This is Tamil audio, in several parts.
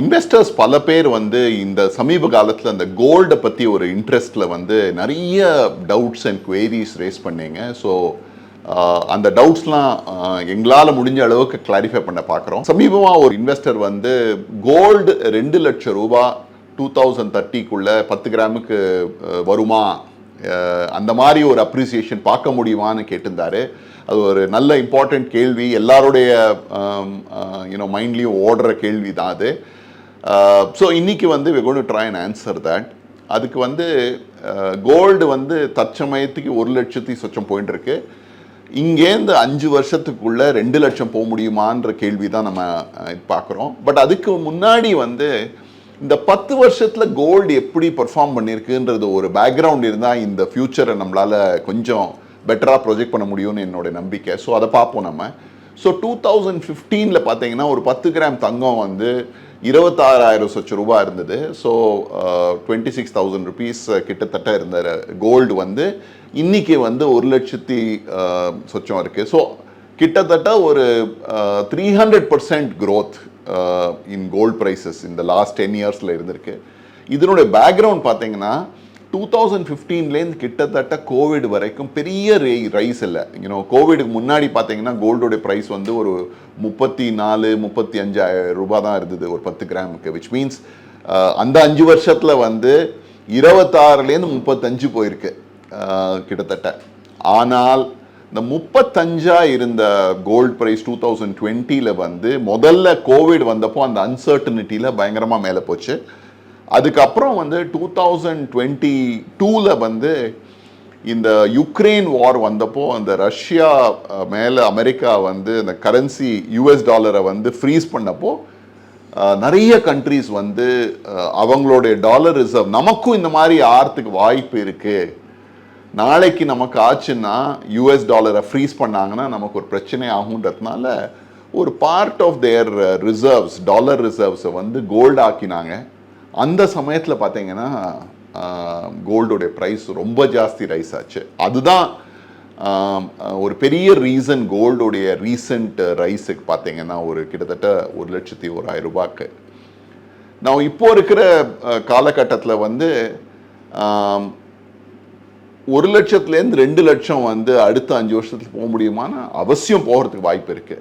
இன்வெஸ்டர்ஸ் பல பேர் வந்து இந்த சமீப காலத்தில் அந்த கோல்டை பற்றி ஒரு இன்ட்ரெஸ்ட்டில் வந்து நிறைய டவுட்ஸ் அண்ட் குவேரிஸ் ரேஸ் பண்ணீங்க. ஸோ அந்த டவுட்ஸ்லாம் எங்களால் முடிஞ்ச அளவுக்கு கிளாரிஃபை பண்ண பார்க்குறோம் சமீபமாக ஒரு இன்வெஸ்டர் வந்து கோல்டு ரெண்டு லட்சம் ரூபா டூ தௌசண்ட் தேர்ட்டிக்குள்ளே பத்து கிராமுக்கு வருமா? அந்த மாதிரி ஒரு அப்ரிசியேஷன் பார்க்க முடியுமான்னு கேட்டிருந்தாரு. அது ஒரு நல்ல இம்பார்ட்டண்ட் கேள்வி. எல்லாருடைய யூனோ மைண்ட்லேயும் ஓடுற கேள்வி தான் அது ஸோ இன்றைக்கி வந்து we gone to try and answer that அதுக்கு வந்து கோல்டு வந்து தற்சமயத்துக்கு ஒரு லட்சத்தி சொச்சம் போயின்னு இருக்கு. இங்கேருந்து அஞ்சு வருஷத்துக்குள்ளே ரெண்டு லட்சம் போக முடியுமான்ற கேள்வி தான் நம்ம பார்க்குறோம். பட் அதுக்கு முன்னாடி வந்து இந்த பத்து வருஷத்தில் கோல்டு எப்படி பெர்ஃபார்ம் பண்ணியிருக்குன்றது ஒரு பேக்ரவுண்ட் இருந்தால் இந்த ஃப்யூச்சரை நம்மளால் கொஞ்சம் பெட்டராக ப்ரொஜெக்ட் பண்ண முடியும்னு என்னோட நம்பிக்கை. ஸோ அதை பார்ப்போம் நம்ம. ஸோ டூ தௌசண்ட் ஃபிஃப்டீனில் பார்த்தீங்கன்னா ஒரு பத்து கிராம் தங்கம் வந்து இருபத்தாறாயிரம் லட்சம் ரூபாய் இருந்தது. So twenty six thousand rupees கிட்டத்தட்ட இருந்த கோல்டு வந்து இன்னைக்கு வந்து ஒரு லட்சத்தி சொச்சம் இருக்குது ஸோ கிட்டத்தட்ட ஒரு three hundred percent growth in gold prices இந்த லாஸ்ட் டென் இயர்ஸில் இருந்திருக்கு. இதனுடைய பேக்ரவுண்ட் பார்த்தீங்கன்னா டூ தௌசண்ட் ஃபிஃப்டீன்லேருந்து கிட்டத்தட்ட கோவிட் வரைக்கும் பெரிய ரே ரைஸ் இல்லை. யூனோ கோவிடுக்கு முன்னாடி பார்த்தீங்கன்னா கோல்டோடைய ப்ரைஸ் வந்து ஒரு முப்பத்தி நாலு முப்பத்தி அஞ்சாயிரம் ரூபாய் தான் இருந்தது ஒரு பத்து கிராமுக்கு விச் மீன்ஸ் uh, அந்த அஞ்சு வருஷத்தில் வந்து இருபத்தாறுலேருந்து முப்பத்தஞ்சு போயிருக்கு uh, கிட்டத்தட்ட. ஆனால் இந்த முப்பத்தஞ்சா இருந்த கோல்ட் ப்ரைஸ் டூ தௌசண்ட் டுவெண்ட்டியில் வந்து முதல்ல கோவிட் வந்தப்போ அந்த அன்சர்டனிட்டியில் பயங்கரமாக மேலே போச்சு. அதுக்கப்புறம் வந்து டூ தௌசண்ட் டுவெண்ட்டி டூவில் வந்து இந்த யுக்ரைன் வார் வந்தப்போ அந்த ரஷ்யா மேலே அமெரிக்கா வந்து அந்த கரன்சி யூஎஸ் டாலரை வந்து ஃப்ரீஸ் பண்ணப்போ நிறைய கண்ட்ரீஸ் வந்து அவங்களுடைய டாலர் ரிசர்வ் நமக்கும் இந்த மாதிரி ஆர்த்துக்கு வாய்ப்பு இருக்குது நாளைக்கு நமக்கு ஆச்சுன்னா யூஎஸ் டாலரை ஃப்ரீஸ் பண்ணாங்கன்னா நமக்கு ஒரு பிரச்சனை ஆகுன்றதுனால ஒரு part of their reserves dollar ரிசர்வ்ஸை வந்து கோல்டு ஆக்கினாங்க. அந்த சமயத்தில் பார்த்தீங்கன்னா கோல்டோடைய ப்ரைஸ் ரொம்ப ஜாஸ்தி ரைஸ் ஆச்சு. அதுதான் ஒரு பெரிய ரீசன் கோல்டுடைய ரீசன்ட் ரைஸுக்கு uh, பார்த்தீங்கன்னா ஒரு கிட்டத்தட்ட ஒரு லட்சத்தி ஓராயிரம் ரூபாய்க்கு. நான் இப்போ இருக்கிற காலகட்டத்தில் வந்து ஒரு லட்சத்துலேருந்து ரெண்டு லட்சம் வந்து அடுத்த அஞ்சு வருஷத்துல போக முடியுமான்னு அவசியம் போகிறதுக்கு வாய்ப்பு இருக்கு.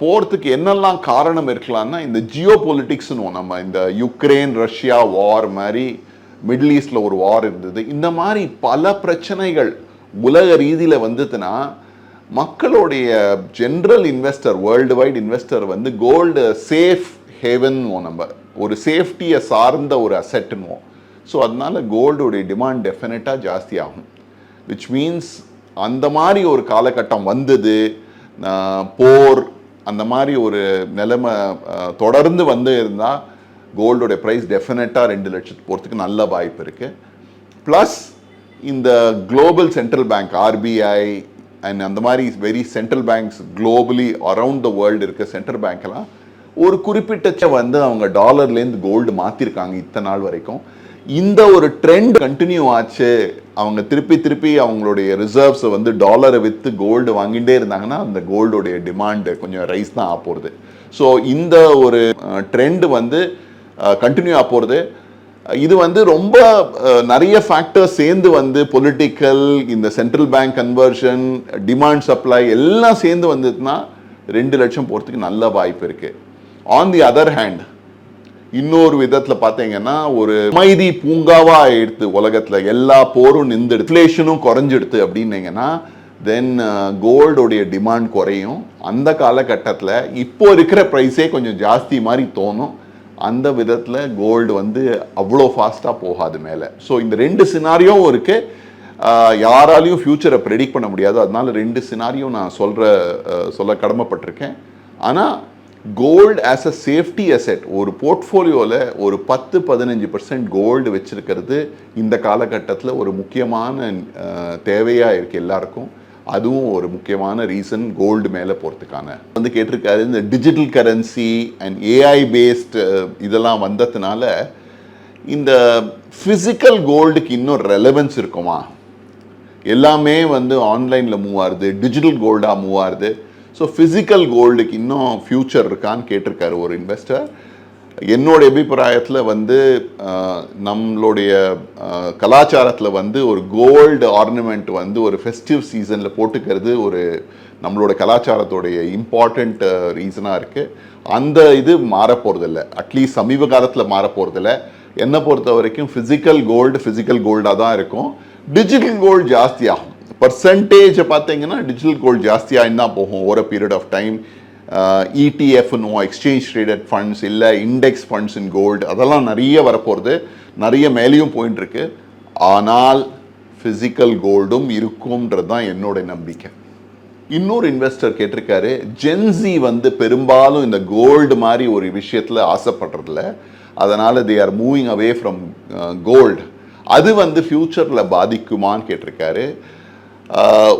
போகிறதுக்கு என்னெல்லாம் காரணம் இருக்கலாம்னா இந்த ஜியோ பொலிட்டிக்ஸ்னு நம்ம இந்த யுக்ரைன் ரஷ்யா வார் மாதிரி மிடில் ஈஸ்டில் ஒரு வார் இருந்தது. இந்த மாதிரி பல பிரச்சனைகள் உலக ரீதியில் வந்ததுன்னா மக்களுடைய general investor world wide investor வந்து கோல்டு சேஃப் ஹேவன் நம்ம ஒரு சேஃப்டியை சார்ந்த ஒரு அசெட்டுன்னுவோம் ஸோ அதனால கோல்டுடைய டிமாண்ட் டெஃபினட்டாக ஜாஸ்தி ஆகும். விச் மீன்ஸ் அந்த மாதிரி ஒரு காலகட்டம் வந்தது போர் அந்த மாதிரி ஒரு நிலைமை தொடர்ந்து வந்து இருந்தால் கோல்டோட ப்ரைஸ் டெஃபினட்டாக ரெண்டு லட்சத்துக்கு போகிறதுக்கு நல்ல வாய்ப்பு இருக்குது ப்ளஸ் இந்த global central bank RBI and அந்த மாதிரி very central banks globally around the world இருக்க சென்ட்ரல் பேங்க்லாம் ஒரு குறிப்பிட்டச்ச வந்து அவங்க டாலர்லேருந்து கோல்டு மாற்றிருக்காங்க இத்தனை நாள் வரைக்கும். இந்த ஒரு ட்ரெண்ட் கண்டினியூ ஆச்சு. அவங்க திருப்பி திருப்பி அவங்களுடைய ரிசர்வ்ஸை வந்து டாலரை விற்று கோல்டு வாங்கிட்டே இருந்தாங்கன்னா அந்த கோல்டுடைய டிமாண்டு கொஞ்சம் ரைஸ் தான் ஆக போகிறது ஸோ இந்த ஒரு ட்ரெண்ட் வந்து கண்டினியூ ஆக போகிறது இது வந்து ரொம்ப நிறைய ஃபேக்டர்ஸ் சேர்ந்து வந்து பொலிட்டிக்கல் இந்த central bank conversion demand supply எல்லாம் சேர்ந்து வந்ததுன்னா ரெண்டு லட்சம் போகிறதுக்கு நல்ல வாய்ப்பு இருக்குது ஆன் தி அதர் ஹேண்ட் இன்னொரு விதத்துல பாத்தீங்கன்னா ஒரு அமைதி பூங்காவா ஆயிடுத்து உலகத்துல எல்லா போரும் நின்று இன்ஃப்ளேஷனும் குறைஞ்சிடுது அப்படின்னீங்கன்னா தென் கோல்டோடைய டிமாண்ட் குறையும். அந்த காலகட்டத்தில் இப்போ இருக்கிற ப்ரைஸே கொஞ்சம் ஜாஸ்தி மாதிரி தோணும். அந்த விதத்தில் கோல்டு வந்து அவ்வளோ ஃபாஸ்ட்டாக போகாது மேலே. ஸோ இந்த ரெண்டு சினாரியோவும் இருக்கு. யாராலையும் ஃப்யூச்சரை ப்ரெடிக்ட் பண்ண முடியாது. அதனால ரெண்டு சினாரியும் நான் சொல்கிற சொல்ல கடமைப்பட்டிருக்கேன். ஆனால் gold as a safety asset ஒரு போர்ட்ஃபோலியோவில் ஒரு பத்து பதினஞ்சு பர்சன்ட் கோல்டு வச்சிருக்கிறது இந்த காலகட்டத்தில் ஒரு முக்கியமான தேவையாக இருக்குது எல்லாருக்கும். அதுவும் ஒரு முக்கியமான ரீசன் கோல்டு மேலே போகிறதுக்கான வந்து கேட்டிருக்காரு இந்த digital currency and AI based இதெல்லாம் வந்ததுனால இந்த ஃபிசிக்கல் கோல்டுக்கு இன்னும் ரெலவென்ஸ் இருக்குமா? எல்லாமே வந்து ஆன்லைனில் மூவ் ஆகுது டிஜிட்டல் கோல்டாக மூவ் ஆகுது. ஸோ ஃபிசிக்கல் கோல்டுக்கு இன்னும் ஃப்யூச்சர் இருக்கான்னு கேட்டிருக்காரு ஒரு இன்வெஸ்டர் என்னோட அபிப்பிராயத்தில் வந்து நம்மளுடைய கலாச்சாரத்தில் வந்து ஒரு கோல்டு ஆர்னமெண்ட் வந்து ஒரு ஃபெஸ்டிவ் சீசனில் போட்டுக்கிறது ஒரு நம்மளோட கலாச்சாரத்தோடைய இம்பார்ட்டண்ட் ரீசனாக இருக்குது அந்த இது மாறப்போகிறதில்ல அட்லீஸ்ட் சமீப காலத்தில் மாறப்போகிறதில்ல என்னை பொறுத்த வரைக்கும் ஃபிசிக்கல் கோல்டு ஃபிசிக்கல் கோல்டாக தான் இருக்கும். Digital gold ஜாஸ்தியாகும். பர்சன்டேஜை பார்த்தீங்கன்னா டிஜிட்டல் கோல்டு ஜாஸ்தியாக இருந்தால் போகும். ஒரு பீரியட் ஆஃப் டைம் இடிஎஃப்னுவோம் எக்ஸ்சேஞ்ச் ட்ரேடட் ஃபண்ட்ஸ் இல்லை இண்டெக்ஸ் ஃபண்ட்ஸ் இன் கோல்டு அதெல்லாம் நிறைய வரப்போகிறது நிறைய மேலேயும் போயிட்டு இருக்கு ஆனால் ஃபிசிக்கல் கோல்டும் இருக்கும்ன்றது தான் என்னோட நம்பிக்கை. இன்னொரு இன்வெஸ்டர் கேட்டிருக்காரு ஜென்சி வந்து பெரும்பாலும் இந்த கோல்டு மாதிரி ஒரு விஷயத்தில் ஆசைப்படுறதில்ல. அதனால் they are moving away from gold அது வந்து ஃப்யூச்சரில் பாதிக்குமான்னு கேட்டிருக்காரு.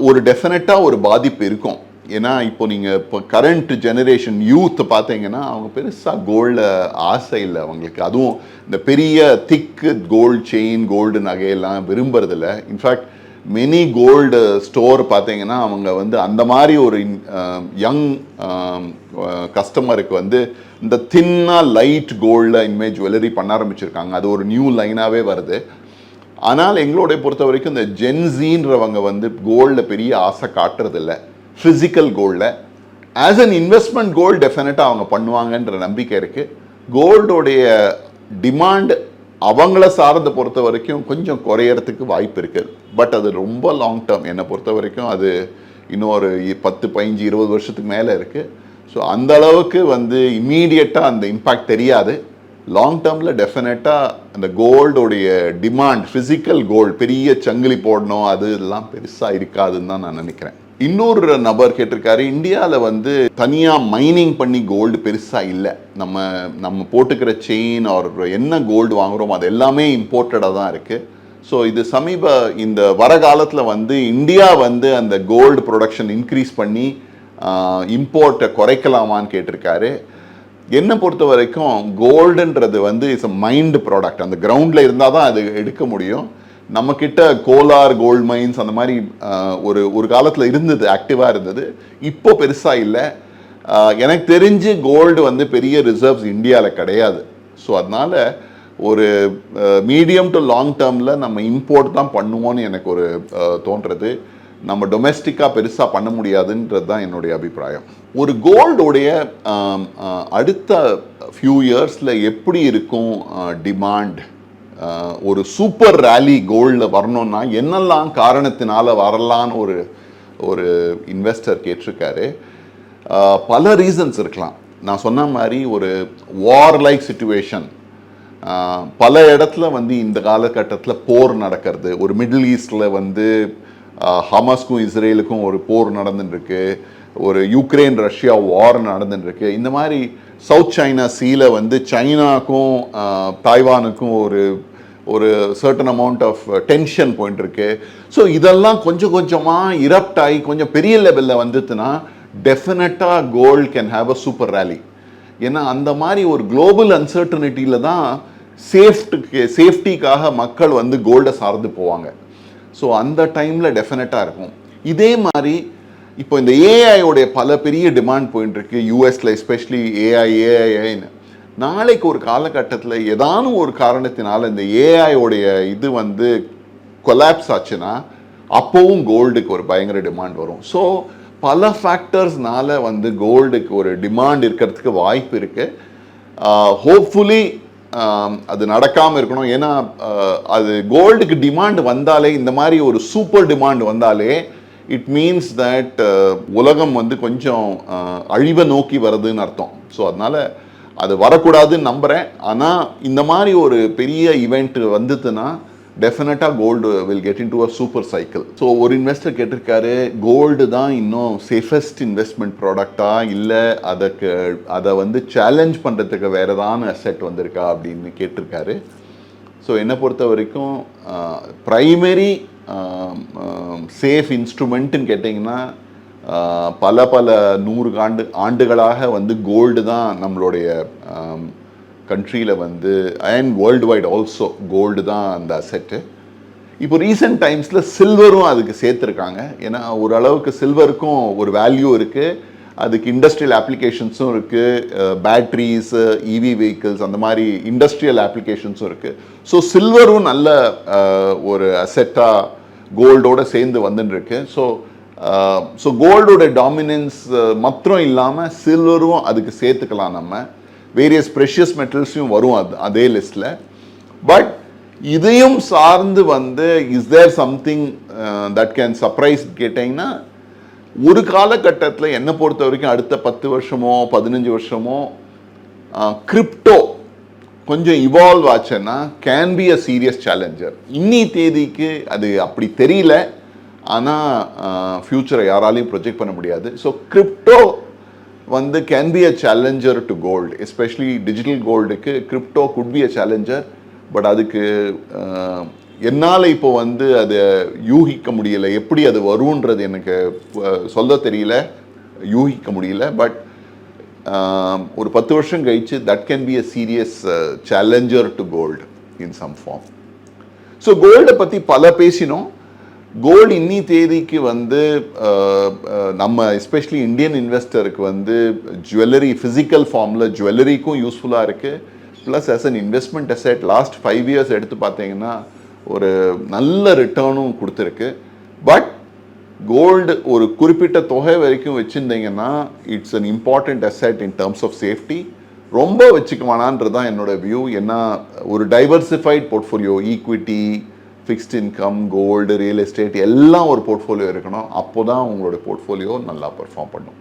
ஒரு டெஃபினட்டாக ஒரு பாதிப்பு இருக்கும். ஏன்னா இப்போ நீங்கள் இப்போ கரண்ட் ஜெனரேஷன் யூத் பார்த்தீங்கன்னா அவங்க பெருசாக கோல்டில் ஆசை இல்லை அவங்களுக்கு. அதுவும் இந்த பெரிய திக்கு கோல்டு செயின் கோல்டு நகையெல்லாம் விரும்புறதில்ல. In fact many gold store பார்த்தீங்கன்னா அவங்க வந்து அந்த மாதிரி ஒரு யங் கஸ்டமருக்கு வந்து இந்த தின்னாக லைட் கோல்டில் இனிமேல் ஜுவல்லரி பண்ண ஆரம்பிச்சிருக்காங்க. அது ஒரு நியூ லைனாகவே வருது. ஆனால் எங்களோடைய பொறுத்த வரைக்கும் இந்த ஜென்ஸின்றவங்க வந்து கோல்டில் பெரிய ஆசை காட்டுறதில்ல. ஃபிசிக்கல் கோல்டில் ஆஸ் அன் இன்வெஸ்ட்மெண்ட் கோல்டு டெஃபினட்டாக அவங்க பண்ணுவாங்கன்ற நம்பிக்கை இருக்குது கோல்டோடைய டிமாண்ட் அவங்கள சார்ந்த பொறுத்த வரைக்கும் கொஞ்சம் குறையறதுக்கு வாய்ப்பு இருக்குது பட் அது ரொம்ப லாங் டேர்ம் என்னை பொறுத்த வரைக்கும் அது இன்னொரு பத்து பதிஞ்சு இருபது வருஷத்துக்கு மேலே இருக்குது ஸோ அந்த அளவுக்கு வந்து இம்மீடியட்டாக அந்த இம்பேக்ட் தெரியாது. லாங் டேர்மில் டெஃபினட்டாக அந்த கோல்டோடைய டிமாண்ட் ஃபிசிக்கல் கோல்டு பெரிய சங்கிலி போடணும் அது எல்லாம் பெருசாக இருக்காதுன்னு தான் நான் நினைக்கிறேன். இன்னொரு நபர் கேட்டிருக்காரு இந்தியாவில் வந்து தனியாக மைனிங் பண்ணி கோல்டு பெருசாக இல்லை. நம்ம நம்ம போட்டுக்கிற செயின் ஆர் என்ன கோல்டு வாங்குகிறோம் அது எல்லாமே இம்போர்ட்டடாக தான் இருக்குது ஸோ இது சமீப இந்த வர காலத்தில் வந்து இந்தியா வந்து அந்த கோல்டு ப்ரொடக்ஷன் இன்க்ரீஸ் பண்ணி இம்போர்ட்டை குறைக்கலாமான்னு கேட்டிருக்காரு. என்னை பொறுத்த வரைக்கும் கோல்டுன்றது வந்து இட்ஸ் அ மைண்ட் ப்ராடக்ட் அந்த கிரவுண்டில் இருந்தால் தான் அது எடுக்க முடியும். நம்மக்கிட்ட கோலார் கோல்ட் மைன்ஸ் அந்த மாதிரி ஒரு ஒரு காலத்தில் இருந்தது ஆக்டிவாக இருந்தது. இப்போ பெருசாக இல்லை. எனக்கு தெரிஞ்சு கோல்டு வந்து பெரிய ரிசர்வ்ஸ் இந்தியாவில் கிடையாது. ஸோ அதனால் ஒரு மீடியம் டு லாங் டேர்மில் நம்ம இம்போர்ட் தான் பண்ணுவோன்னு எனக்கு ஒரு ஆஹ், தோன்றது. நம்ம டொமெஸ்டிக்காக பெருசாக பண்ண முடியாதுன்றது தான் என்னுடைய அபிப்பிராயம். ஒரு கோல்டோடைய அடுத்த ஃபியூ இயர்ஸில் எப்படி இருக்கும் டிமாண்ட் ஒரு சூப்பர் ரேலி கோல்டில் வரணும்னா என்னெல்லாம் காரணத்தினால வரலான்னு ஒரு ஒரு இன்வெஸ்டர் கேட்டிருக்காரு. பல ரீசன்ஸ் இருக்கலாம். நான் சொன்ன மாதிரி ஒரு வார் லைக் சுச்சுவேஷன் பல இடத்துல வந்து இந்த காலகட்டத்தில் போர் நடக்கிறது. ஒரு மிடில் ஈஸ்டில் வந்து ஹமாஸ்க்கும் இஸ்ரேலுக்கும் ஒரு போர் நடந்துட்டுருக்கு. ஒரு யுக்ரைன் ரஷ்யா வார் நடந்துட்டுருக்கு. இந்த மாதிரி சவுத் சைனா சீல வந்து சைனாக்கும் தாய்வானுக்கும் ஒரு ஒரு சர்டன் அமௌண்ட் ஆஃப் டென்ஷன் போயிட்டு இருக்கு ஸோ இதெல்லாம் கொஞ்சம் கொஞ்சமாக இரப்ட் ஆகி கொஞ்சம் பெரிய லெவலில் வந்துச்சுன்னா டெஃபினட்டாக gold can have a super rally ஏன்னா அந்த மாதிரி ஒரு குளோபல் அன்சர்டனிட்டியில் தான் சேஃப்ட்டுக்கு சேஃப்டிக்காக மக்கள் வந்து கோல்டை சார்ந்து போவாங்க. ஸோ அந்த டைமில் டெஃபினட்டாக இருக்கும். இதே மாதிரி இப்போ இந்த ஏஐயோடைய பல பெரிய டிமாண்ட் போயிட்டு இருக்கு யூஎஸ்ல எஸ்பெஷலி ஏஐ ஏஐன்னு நாளைக்கு ஒரு காலகட்டத்தில் ஏதானும் ஒரு காரணத்தினால இந்த ஏஐயோடைய இது வந்து கொலாப்ஸ் ஆச்சுன்னா அப்போவும் கோல்டுக்கு ஒரு பயங்கர டிமாண்ட் வரும். ஸோ பல ஃபேக்டர்ஸ்னால வந்து கோல்டுக்கு ஒரு டிமாண்ட் இருக்கிறதுக்கு வாய்ப்பு இருக்குது ஹோப்ஃபுல்லி அது நடக்காமல் இருக்கணும். ஏன்னா அது கோல்டுக்கு டிமாண்ட் வந்தாலே இந்த மாதிரி ஒரு சூப்பர் டிமாண்ட் வந்தாலே இட் மீன்ஸ் தட் உலகம் வந்து கொஞ்சம் அழிவை நோக்கி வருதுன்னு அர்த்தம். ஸோ அதனால் அது வரக்கூடாதுன்னு நம்புகிறேன் ஆனால் இந்த மாதிரி ஒரு பெரிய ஈவெண்ட் வந்ததுன்னா டெஃபினட்டாக gold will get in to a super cycle so ஒரு இன்வெஸ்டர் கேட்டிருக்காரு கோல்டு தான் இன்னும் சேஃபஸ்ட் இன்வெஸ்ட்மெண்ட் ப்ராடக்டா இல்லை அதற்கு அதை வந்து சேலஞ்ச் பண்ணுறதுக்கு வேறு ஏதான அசெட் வந்திருக்கா அப்படின்னு கேட்டிருக்காரு. ஸோ என்னை பொறுத்த வரைக்கும் ப்ரைமரி சேஃப் இன்ஸ்ட்ருமெண்ட்டுன்னு கேட்டிங்கன்னா பல பல நூறு ஆண்டு ஆண்டுகளாக வந்து கோல்டு தான் நம்மளுடைய கண்ட்ரியில் வந்து and world wide also gold தான் அந்த அசெட்டு இப்போ ரீசெண்ட் டைம்ஸில் சில்வரும் அதுக்கு சேர்த்துருக்காங்க. ஏன்னா ஓரளவுக்கு சில்வருக்கும் ஒரு வேல்யூ இருக்குது அதுக்கு இண்டஸ்ட்ரியல் அப்ளிகேஷன்ஸும் இருக்குது பேட்ரிஸு இவி வெஹிக்கிள்ஸ் அந்த மாதிரி இண்டஸ்ட்ரியல் அப்ளிகேஷன்ஸும் இருக்குது ஸோ சில்வரும் நல்ல ஒரு அசெட்டாக கோல்டோடு சேர்ந்து வந்துட்டுருக்கு ஸோ ஸோ கோல்டோட டாமினன்ஸ் மாத்திரம் இல்லாமல் சில்வரும் அதுக்கு சேர்த்துக்கலாம் நம்ம. வேரியஸ் ப்ரெஷியஸ் மெட்டல்ஸையும் வரும் அது அதே லிஸ்ட்டில் பட் இதையும் சார்ந்து வந்து is there something that can surprise கேட்டிங்கன்னா ஒரு காலகட்டத்தில் என்னை பொறுத்த வரைக்கும் அடுத்த பத்து வருஷமோ பதினஞ்சு வருஷமோ uh, கிரிப்டோ கொஞ்சம் இவால்வ் ஆச்சுன்னா can be a serious challenger இன்னி தேதிக்கு அது அப்படி தெரியல. ஆனால் ஃப்யூச்சரை uh, யாராலையும் ப்ரொஜெக்ட் பண்ண முடியாது. ஸோ கிரிப்டோ வந்து can be a challenger to gold especially digital கோல்டுக்கு crypto could be a challenger but அதுக்கு என்னால் இப்போ வந்து அதை யூகிக்க முடியல. எப்படி அது வரும்ன்றது எனக்கு சொல்ல தெரியல யூகிக்க முடியல. பட் ஒரு பத்து வருஷம் கழிச்சு that can be a serious challenger to gold in some form so கோல்டை பற்றி பல பேசினோம். கோல்டு இன்னி தேதிக்கு வந்து நம்ம எஸ்பெஷலி இந்தியன் இன்வெஸ்டருக்கு வந்து ஜுவல்லரி ஃபிசிக்கல் ஃபார்மில் ஜுவல்லரிக்கும் யூஸ்ஃபுல்லாக இருக்குது plus as an investment asset last five years எடுத்து பார்த்தீங்கன்னா ஒரு நல்ல ரிட்டர்னும் கொடுத்துருக்கு. பட் கோல்டு ஒரு குறிப்பிட்ட தொகை வரைக்கும் வச்சுருந்தீங்கன்னா it's an important asset in terms of safety ரொம்ப வச்சுக்க வேணான்றது தான் என்னோட வியூ ஏன்னா ஒரு diversified portfolio equity fixed income gold real estate எல்லாம் ஒரு போர்ட்ஃபோலியோ இருக்கணும். அப்போ தான் உங்களோட போர்ட்ஃபோலியோ நல்லா பெர்ஃபார்ம் பண்ணும்.